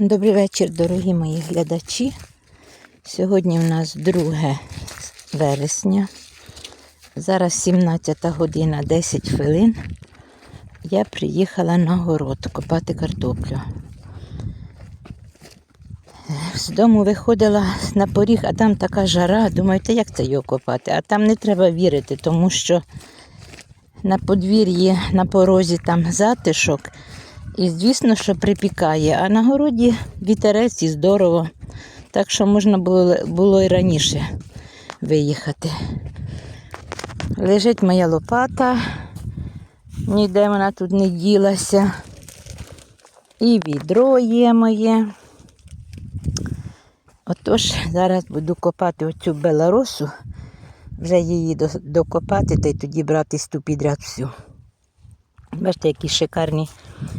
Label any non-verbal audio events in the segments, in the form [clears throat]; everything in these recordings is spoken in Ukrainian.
Добрий вечір, дорогі мої глядачі. Сьогодні в нас 2 вересня. Зараз 17 година 10 хвилин. Я приїхала на город копати картоплю. З дому виходила на поріг, а там така жара. Думаю, та як це його копати? А там не треба вірити, тому що на подвір'ї, на порозі там затишок. І звісно, що припікає, а на городі вітерець і здорово. Так що можна було, було і раніше виїхати. Лежить моя лопата, ніде вона тут не ділася. І відро є моє. Отож, зараз буду копати оцю белоросу, вже її докопати та й тоді брати сту підряд всю. Бачите, які шикарні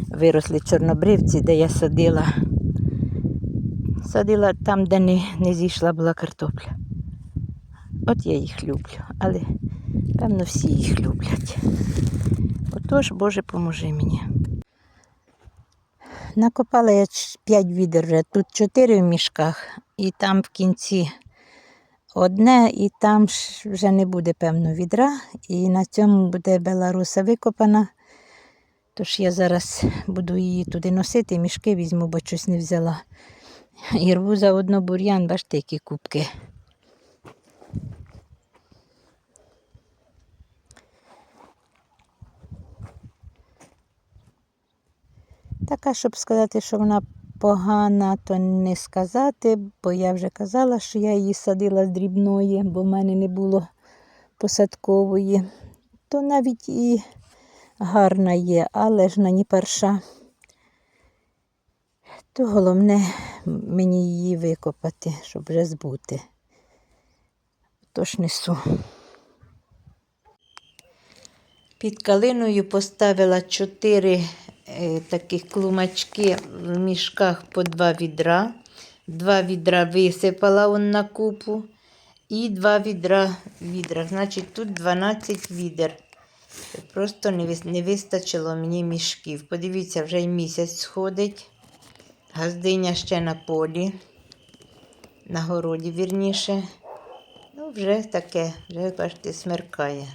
виросли чорнобривці, де я садила. Садила там, де не, не зійшла була картопля. От я їх люблю, але певно всі їх люблять. Отож, Боже, поможи мені. Накопала я 5 відер вже, тут 4 в мішках, і там в кінці одне, і там вже не буде, певно, відра. І на цьому буде беларуса викопана. Тож я зараз буду її туди носити, мішки візьму, бо щось не взяла. І рву заодно бур'ян, бачите, які кубки. Така, щоб сказати, що вона погана, то не сказати, бо я вже казала, що я її садила з дрібної, бо в мене не було посадкової. То навіть і гарна є, але ж на ні перша. То головне мені її викопати, щоб вже збути. Тож несу. Під калиною поставила чотири е, таких клумачки в мішках по два відра. Два відра висипала он на купу і два відра в відрах. Значить, тут 12 відер. Просто не, вистачило мені мішків. Подивіться, вже й місяць сходить. Газдиня ще на полі, на городі вірніше. Ну, вже таке, вже бачите, смеркає.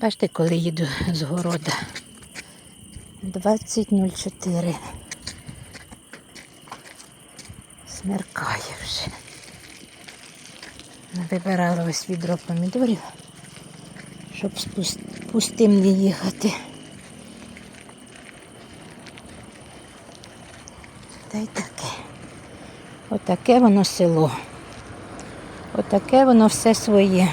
Бачите, коли їду з города. 20.04. Смеркає вже. Вибирала ось відро помідорів, щоб з пус- пустим не їхати. Та й таке. Отаке воно село. Отаке воно все своє.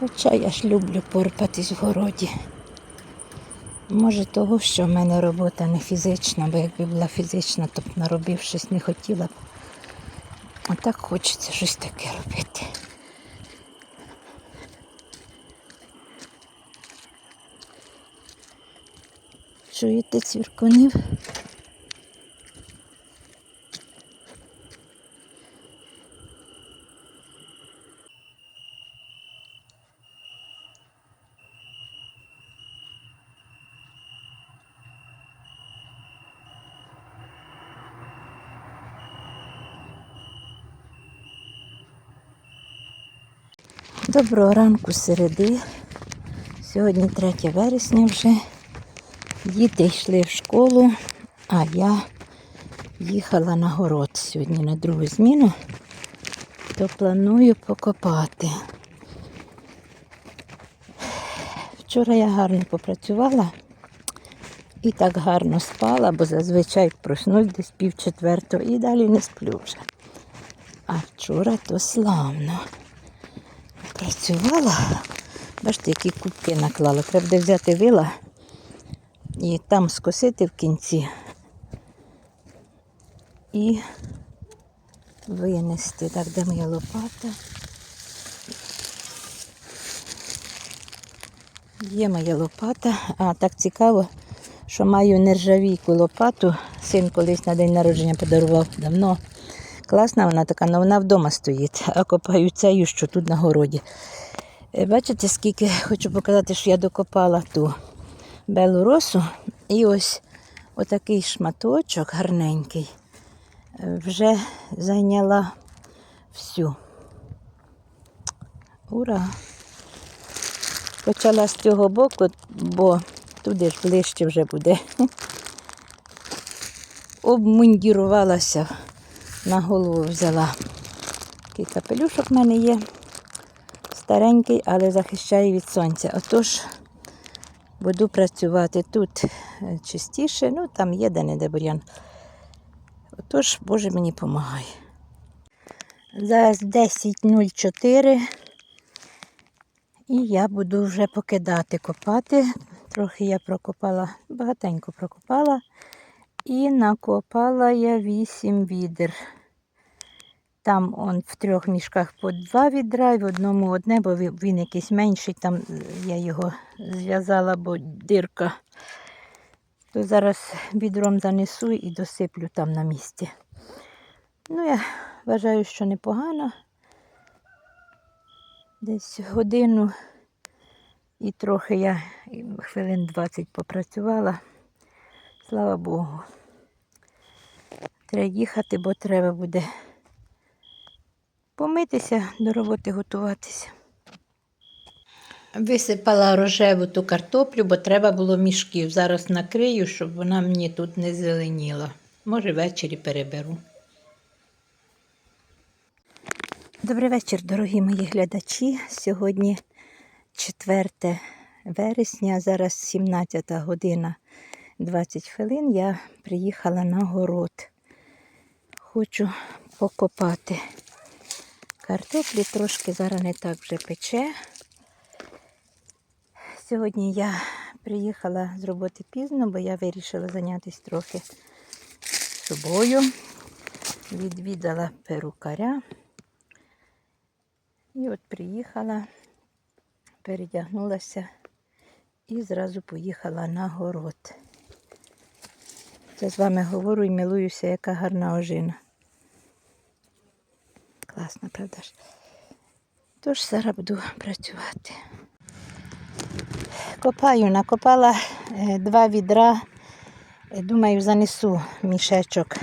Хоча я ж люблю порпатись в городі. Може того, що в мене робота не фізична, бо якби була фізична, то б наробив щось не хотіла б. А так хочеться щось таке робити. Чуєте цвіркунів? Доброго ранку середи. Сьогодні 3 вересня вже. Діти йшли в школу, а я їхала на город сьогодні на другу зміну, то планую покопати. Вчора я гарно попрацювала і так гарно спала, бо зазвичай проснусь десь пів четвертого і далі не сплю вже. А вчора то славно. Працювала. Бачите, які кубки наклала. Треба буде взяти вила і там скосити в кінці і винести. Так, де моя лопата? Є моя лопата. А так цікаво, що маю нержавійку лопату. Син колись на день народження подарував давно. Класна вона така, але вона вдома стоїть, [laughs] а копаю цею, що тут на городі. Е, Бачите, скільки хочу показати, що я докопала ту белу росу. І ось отакий шматочок гарненький е, вже зайняла всю. Ура! Почала з цього боку, бо туди ж ближче вже буде. [laughs] Обмундірувалася, на голову взяла. Такий капелюшок в мене є. Старенький, але захищає від сонця. Отож, буду працювати тут е, чистіше, ну там є де-не-де бур'ян. Отож, Боже мені допомагає. Зараз 10.04 і я буду вже покидати копати. Трохи я прокопала, багатенько прокопала. І накопала я 8 відер. Там он в трьох мішках по два відра, і в одному одне, бо він якийсь менший, там я його зв'язала, бо дирка. То зараз відром занесу і досиплю там на місці. Ну, я вважаю, що непогано. Десь годину і трохи я хвилин 20 попрацювала. Слава Богу. Треба їхати, бо треба буде помитися, до роботи готуватися. Висипала рожеву ту картоплю, бо треба було мішків. Зараз накрию, щоб вона мені тут не зеленіла. Може, ввечері переберу. Добрий вечір, дорогі мої глядачі. Сьогодні 4 вересня, зараз 17 година 20 хвилин. Я приїхала на город. Хочу покопати картоплі, трошки зараз не так вже пече. Сьогодні я приїхала з роботи пізно, бо я вирішила зайнятися трохи собою. Відвідала перукаря. І от приїхала, передягнулася і зразу поїхала на город. Це з вами говорю і милуюся, яка гарна ожина. Класна, правда ж? Тож зараз буду працювати. Копаю, накопала е, два відра. Е, Думаю, занесу мішечок.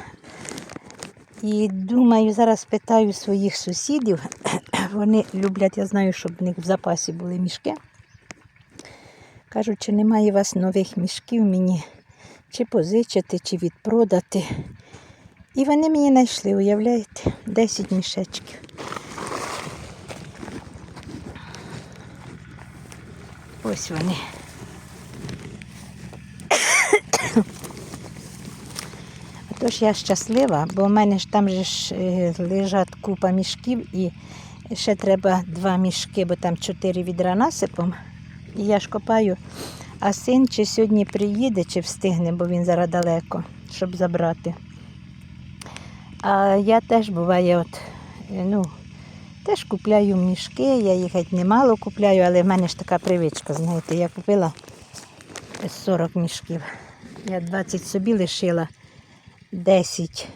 І думаю, зараз питаю своїх сусідів. [clears throat] Вони люблять, я знаю, щоб в них в запасі були мішки. Кажуть, чи немає у вас нових мішків мені чи позичити, чи відпродати. І вони мені знайшли, уявляєте, 10 мішечків. Ось вони. [coughs] Тож я щаслива, бо в мене ж там же ж е, лежать купа мішків і ще треба два мішки, бо там чотири відра насипом. І я ж копаю. А син чи сьогодні приїде, чи встигне, бо він зараз далеко, щоб забрати. А я теж буває, от, е, ну, теж купляю мішки, я їх геть немало купляю, але в мене ж така привичка, знаєте, я купила 40 мішків. Я 20 собі лишила, 10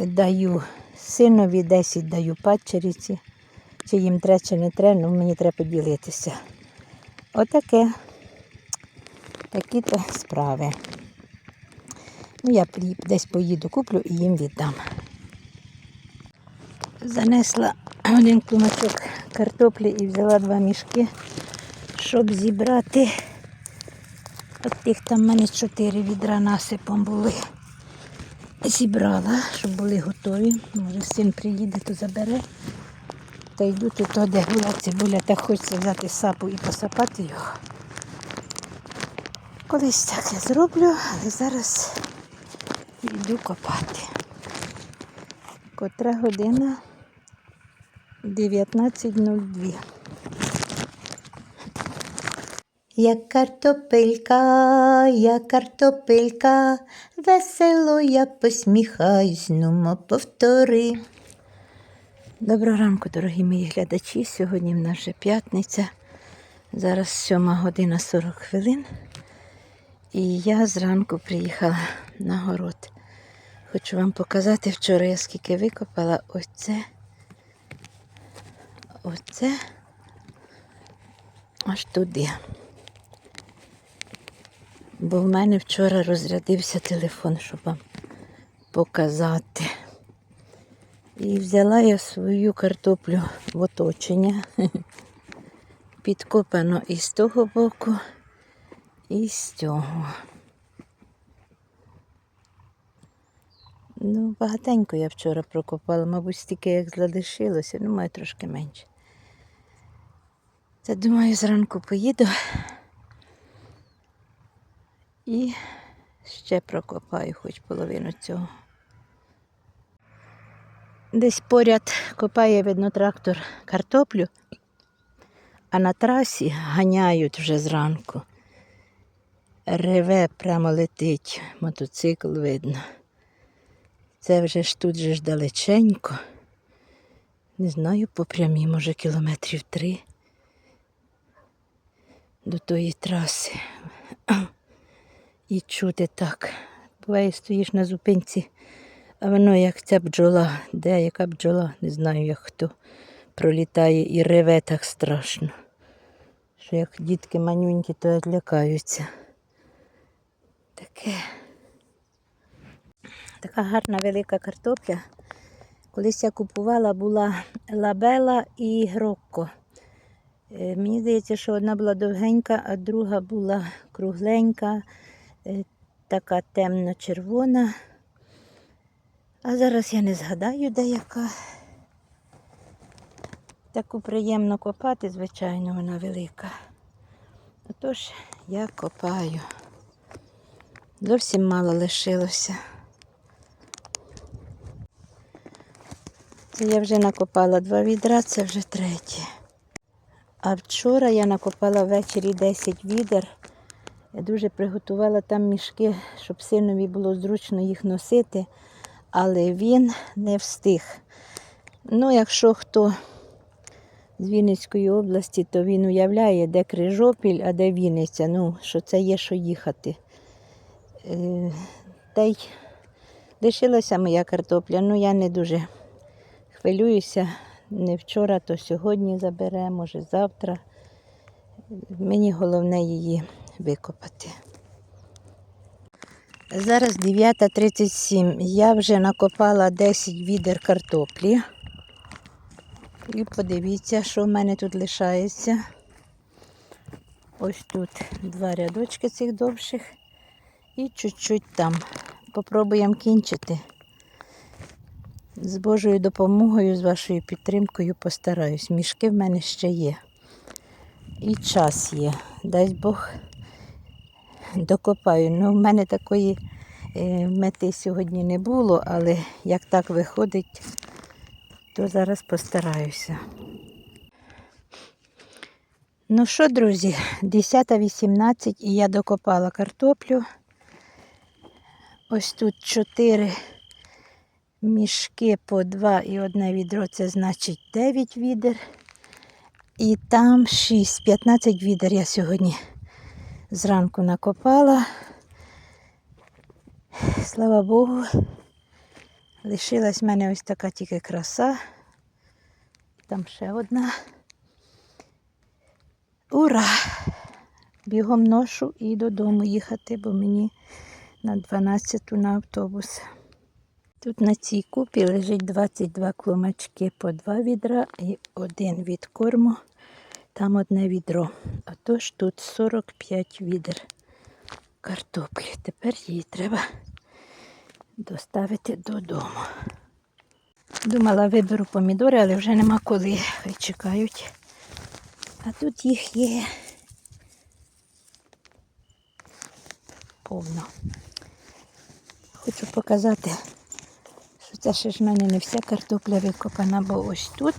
е, даю синові, 10 даю падчериці. Чи їм треба, чи не треба, ну мені треба поділитися. Отаке. Такі то справи. Ну, я десь поїду, куплю і їм віддам. Занесла один клумачок картоплі і взяла два мішки, щоб зібрати. От тих там в мене чотири відра насипом були. Зібрала, щоб були готові. Може, син приїде, то забере. Та йду тут, де була цибуля, та хочеться взяти сапу і посапати його. Колись так я зроблю, але зараз йду копати. Котра година 19.02. Як картопелька, я картопелька, весело я посміхаюсь, нумо повтори. Доброго ранку, дорогі мої глядачі. Сьогодні в нас вже п'ятниця. Зараз 7 година 40 хвилин. І я зранку приїхала на город. Хочу вам показати вчора, я скільки викопала оце. Оце аж туди. Бо в мене вчора розрядився телефон, щоб вам показати. І взяла я свою картоплю в оточення. [laughs] Підкопано і з того боку, і з цього. Ну, багатенько я вчора прокопала, мабуть, стільки як залишилося, ну, має трошки менше. Та думаю, зранку поїду і ще прокопаю хоч половину цього. Десь поряд копає, видно, трактор картоплю, а на трасі ганяють вже зранку. Реве прямо летить, мотоцикл видно. Це вже ж тут же ж далеченько. Не знаю, по прямій, може, кілометрів три до тої траси. І чути так. Буває, стоїш на зупинці, а воно як ця бджола, де яка бджола, не знаю, як хто пролітає і реве так страшно. Що як дітки манюнькі, то як лякаються. Таке. Така гарна велика картопля. Колись я купувала, була лабела і грокко. Е, Мені здається, що одна була довгенька, а друга була кругленька, е, така темно-червона. А зараз я не згадаю, де яка. Таку приємно копати, звичайно, вона велика. Отож, я копаю. Зовсім мало лишилося. Я вже накопала два відра, це вже третє. А вчора я накопала ввечері 10 відер. Я дуже приготувала там мішки, щоб синові було зручно їх носити, але він не встиг. Ну, якщо хто з Вінницької області, то він уявляє, де Крижопіль, а де Вінниця. Ну, що це є, що їхати. Е, Та й лишилася моя картопля. Ну, я не дуже хвилююся. Не вчора, то сьогодні забере, може завтра. Мені головне її викопати. Зараз 9.37. Я вже накопала 10 відер картоплі. І подивіться, що в мене тут лишається. Ось тут два рядочки цих довших і чуть-чуть там. Попробуємо кінчити. З Божою допомогою, з вашою підтримкою постараюсь. Мішки в мене ще є. І час є. Дасть Бог докопаю. Ну, в мене такої е, мети сьогодні не було, але як так виходить, то зараз постараюся. Ну що, друзі, 10.18 і я докопала картоплю. Ось тут 4 мішки по 2 і одне відро, це значить 9 відер. І там 6, 15 відер я сьогодні зранку накопала. Слава Богу, лишилась в мене ось така тільки краса. Там ще одна. Ура! Бігом ношу і додому їхати, бо мені на 12 на автобус. Тут на цій купі лежить 22 клумачки по 2 відра і один від корму, там одне відро. Отож тут 45 відер картоплі. Тепер її треба доставити додому. Думала, виберу помідори, але вже нема коли. Хай чекають. А тут їх є повно. Хочу показати, що це ще ж в мене не вся картопля викопана, бо ось тут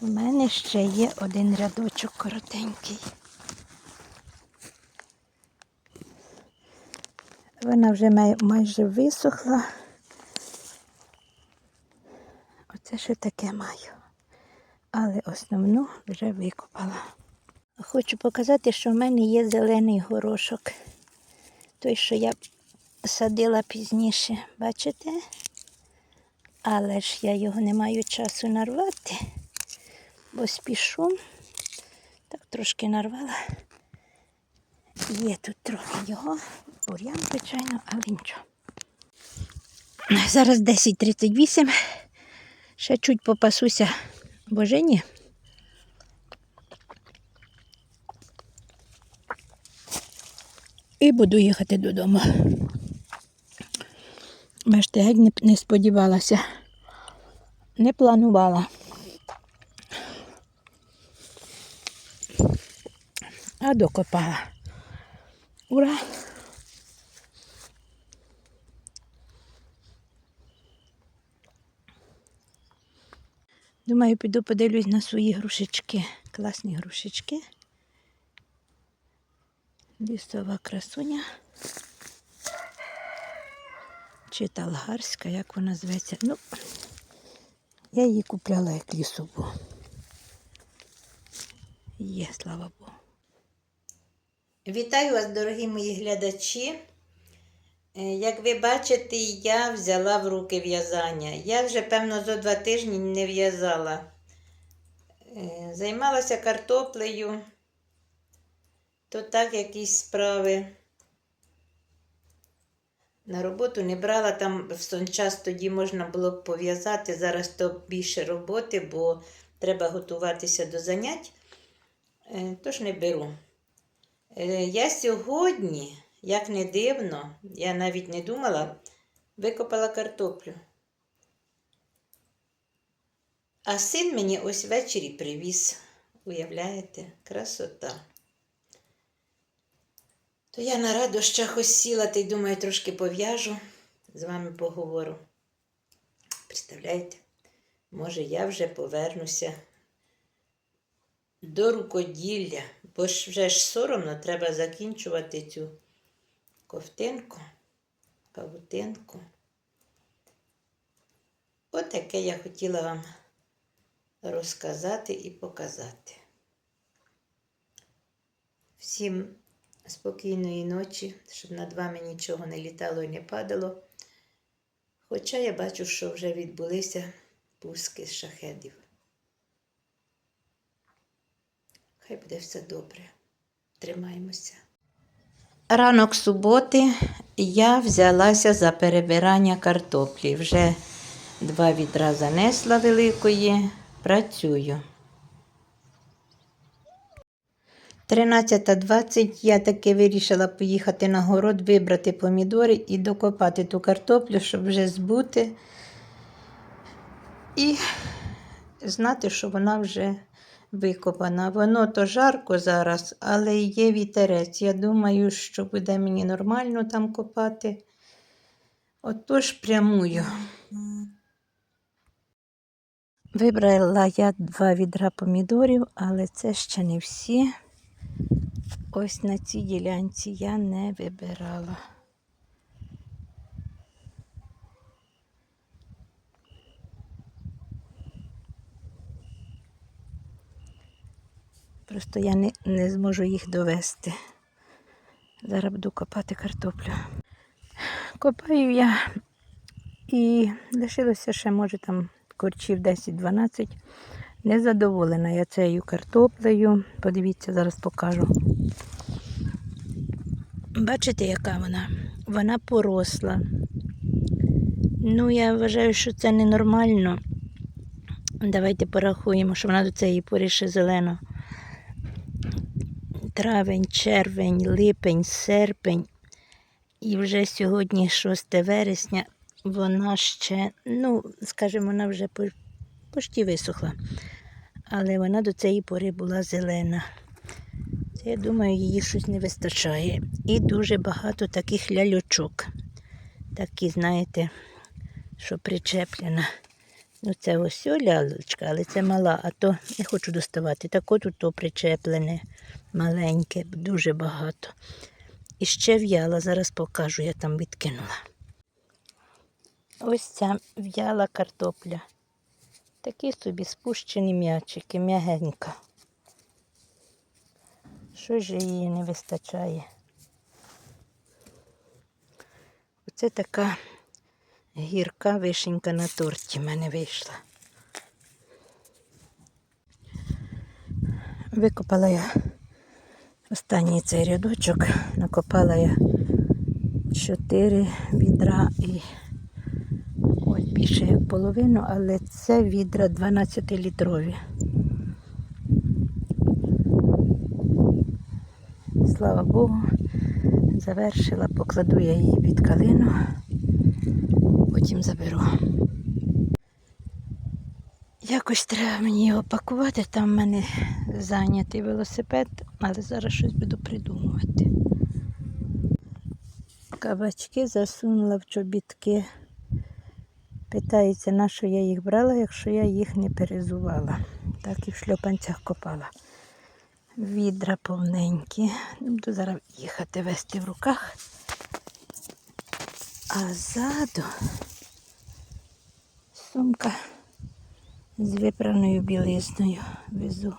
у мене ще є один рядочок коротенький. Вона вже май- майже висохла. Оце ще таке маю. Але основну вже викопала. Хочу показати, що в мене є зелений горошок. Той, що я садила пізніше, бачите? Але ж я його не маю часу нарвати, бо спішу. Так трошки нарвала. Є тут трохи його, бур'ян, звичайно, але нічого. Зараз 10.38. Ще чуть попасуся божині. І буду їхати додому. Бачите, геть не, сподівалася, не планувала. А докопала. Ура! Думаю, піду подивлюсь на свої грушечки. Класні грушечки. Лісова красуня. Чи талгарська, як вона зветься. Ну, я її купляла як лісову. Є, слава Богу. Вітаю вас, дорогі мої глядачі. Е, Як ви бачите, я взяла в руки в'язання. Я вже, певно, зо два тижні не в'язала. Е, Займалася картоплею, то так якісь справи. На роботу не брала, там в сон час тоді можна було б пов'язати. Зараз то більше роботи, бо треба готуватися до занять. Е, Тож не беру. Е, Я сьогодні, як не дивно, я навіть не думала, викопала картоплю. А син мені ось ввечері привіз. Уявляєте, красота. То я на радощах ось сіла та й думаю, трошки пов'яжу, з вами поговорю. Представляєте, може, я вже повернуся до рукоділля, бо ж вже ж соромно треба закінчувати цю ковтинку, павутинку. Отаке я хотіла вам розказати і показати. Всім спокійної ночі, щоб над вами нічого не літало і не падало. Хоча я бачу, що вже відбулися пуски з шахедів. Хай буде все добре. Тримаємося. Ранок суботи я взялася за перебирання картоплі. Вже два відра занесла великої. Працюю. 13.20 я таки вирішила поїхати на город, вибрати помідори і докопати ту картоплю, щоб вже збути. І знати, що вона вже викопана. Воно то жарко зараз, але є вітерець. Я думаю, що буде мені нормально там копати. Отож прямую. Вибрала я два відра помідорів, але це ще не всі. Ось на цій ділянці я не вибирала. Просто я не, не зможу їх довести. Зараз буду копати картоплю. Копаю я і лишилося ще, може, там корчів 10-12. Незадоволена я цією картоплею. Подивіться, зараз покажу. Бачите, яка вона? Вона поросла. Ну, я вважаю, що це ненормально. Давайте порахуємо, що вона до цієї пори ще зелена. Травень, червень, липень, серпень. І вже сьогодні 6 вересня, вона ще, ну, скажімо, вона вже почти висохла. Але вона до цієї пори була зелена. Це, я думаю, її щось не вистачає. І дуже багато таких ляльочок. Такі, знаєте, що причеплена. Ну, це ось лялечка, але це мала, а то не хочу доставати. Так от то причеплене, маленьке, дуже багато. І ще в'яла, зараз покажу, я там відкинула. Ось ця в'яла картопля. Такі собі спущені м'ячики, м'ягенька. Що ж її не вистачає? Це така гірка вишенька на торті в мене вийшла. Викопала я останній цей рядочок, накопала я чотири відра і більше як половину, але це відра 12-літрові. Слава Богу, завершила, покладу я її під калину, потім заберу. Якось треба мені його пакувати, там в мене зайнятий велосипед, але зараз щось буду придумувати. Кабачки засунула в чобітки. Питається, на що я їх брала, якщо я їх не перезувала. Так і в шльопанцях копала. Відра повненькі. Буду зараз їхати вести в руках. А ззаду сумка з випраною білизною везу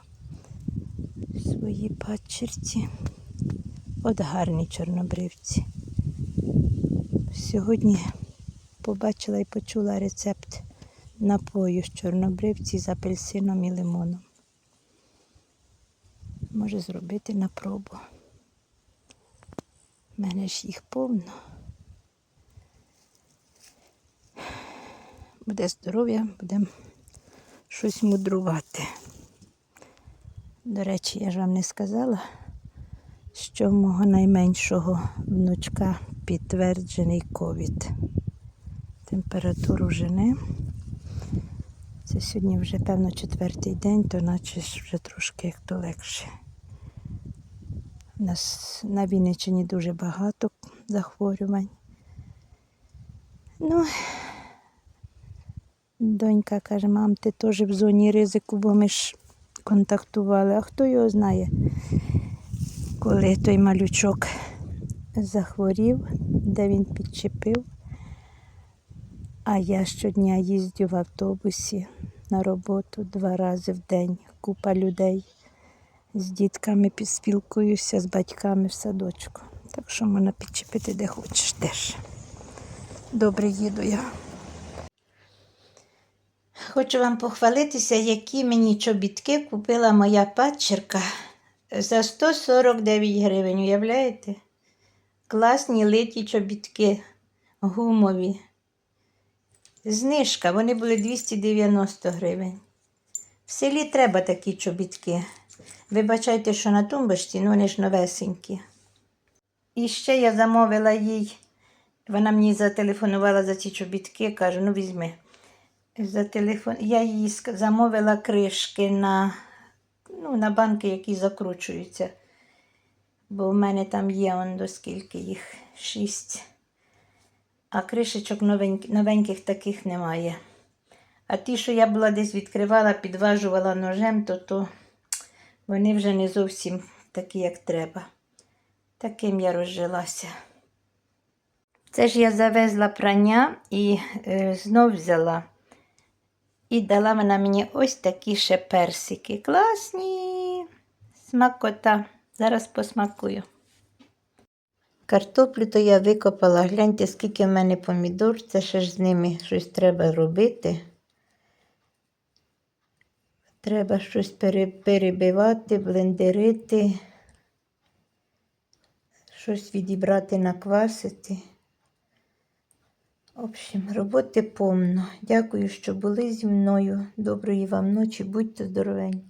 свої падчерці. От гарні чорнобривці. Сьогодні побачила і почула рецепт напою з чорнобривці з апельсином і лимоном. Може зробити на пробу. У мене ж їх повно. Буде здоров'я, будемо щось мудрувати. До речі, я ж вам не сказала, що в мого найменшого внучка підтверджений ковід. Температуру жени. Це сьогодні вже, певно, четвертий день, то наче вже трошки як то легше. У нас на Вінниччині дуже багато захворювань. Ну, донька каже, мам, ти теж в зоні ризику, бо ми ж контактували. А хто його знає, коли той малючок захворів, де він підчепив. А я щодня їздю в автобусі на роботу два рази в день. Купа людей. З дітками підспілкуюся, з батьками в садочку. Так що можна підчепити де хочеш теж. Добре їду я. Хочу вам похвалитися, які мені чобітки купила моя падчерка за 149 гривень. Уявляєте? Класні литі чобітки, гумові. Знижка, вони були 290 гривень. В селі треба такі чобітки. Вибачайте, що на тумбочці, ну вони ж новесенькі. І ще я замовила їй, вона мені зателефонувала за ці чобітки, кажу, ну візьми. За телефон... Я їй замовила кришки на, ну, на банки, які закручуються. Бо в мене там є он до скільки їх шість. А кришечок новеньких, новеньких таких немає. А ті, що я була десь відкривала, підважувала ножем, то, то вони вже не зовсім такі, як треба. Таким я розжилася. Це ж я завезла прання і е, знов взяла. І дала вона мені ось такі ще персики. Класні. Смакота. Зараз посмакую. Картоплю то я викопала. Гляньте, скільки в мене помідор. Це ще ж з ними щось треба робити. Треба щось перебивати, блендерити, щось відібрати, наквасити. В общем, роботи повно. Дякую, що були зі мною. Доброї вам ночі, будьте здоровенькі.